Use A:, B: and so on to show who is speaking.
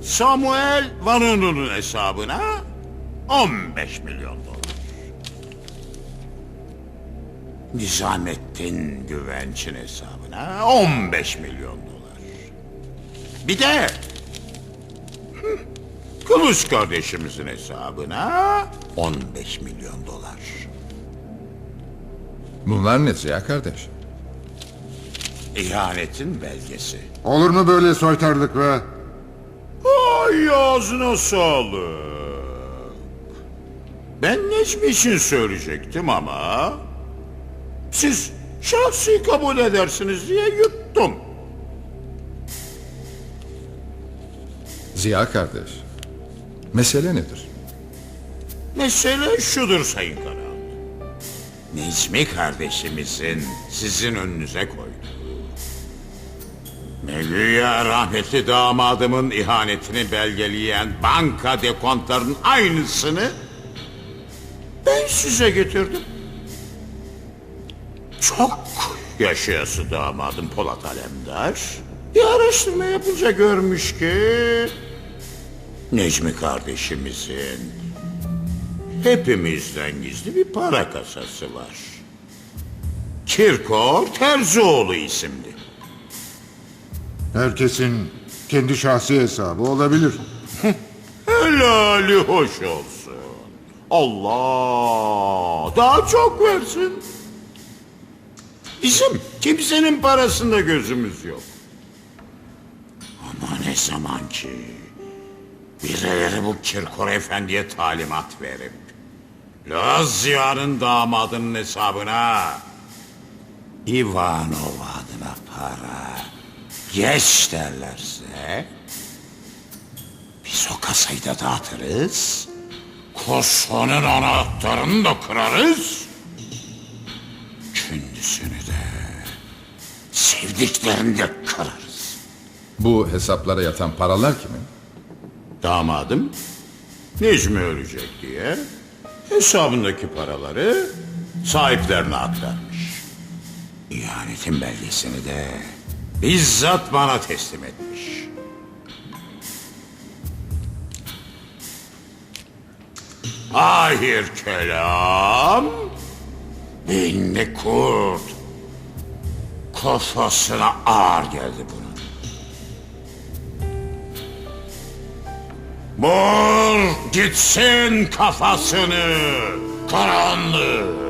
A: Samuel Vanun'un hesabına 15 milyon dolar. Nizamettin Güvenç'in hesabına 15 milyon dolar. Bir de Kılıç kardeşimizin hesabına 15 milyon dolar.
B: Bunlar ne Ziya kardeş?
A: İhanetin belgesi.
C: Olur mu böyle soytarlık be?
A: Ay ağzına sağlık. Ben Necmi için söyleyecektim ama... Siz şahsi kabul edersiniz diye yuttum.
B: Ziya kardeş. Mesele nedir?
A: Mesele şudur Sayın Karahan. Necmi kardeşimizin sizin önünüze koyduğu... Melüya rahmetli damadımın ihanetini belgeleyen banka dekontlarının aynısını ben size getirdim. Çok yaşayası damadım Polat Alemdar bir araştırma yapınca görmüş ki Necmi kardeşimizin hepimizden gizli bir para kasası var. Kirkor Terzioğlu isimli.
C: Herkesin kendi şahsi hesabı olabilir.
A: Helali hoş olsun. Allah daha çok versin. Bizim kimsenin parasında gözümüz yok. Ama ne zaman ki birileri bu Kirkor Efendi'ye talimat verip Lazya'nın damadının hesabına Ivanov adına para geç derlerse biz o kasayı da dağıtırız. Koşonun anahtarını da kırarız. Kendisini de sevdiklerini de kırarız.
B: Bu hesaplara yatan paralar kimin?
A: Damadım Necmi ölecek diye hesabındaki paraları sahiplerine aktarmış. İhanetin belgesini de bizzat bana teslim etmiş. Ahir kelam beynine kurt kafasına ağır geldi bunun. Vur gitsin kafasını karanlık.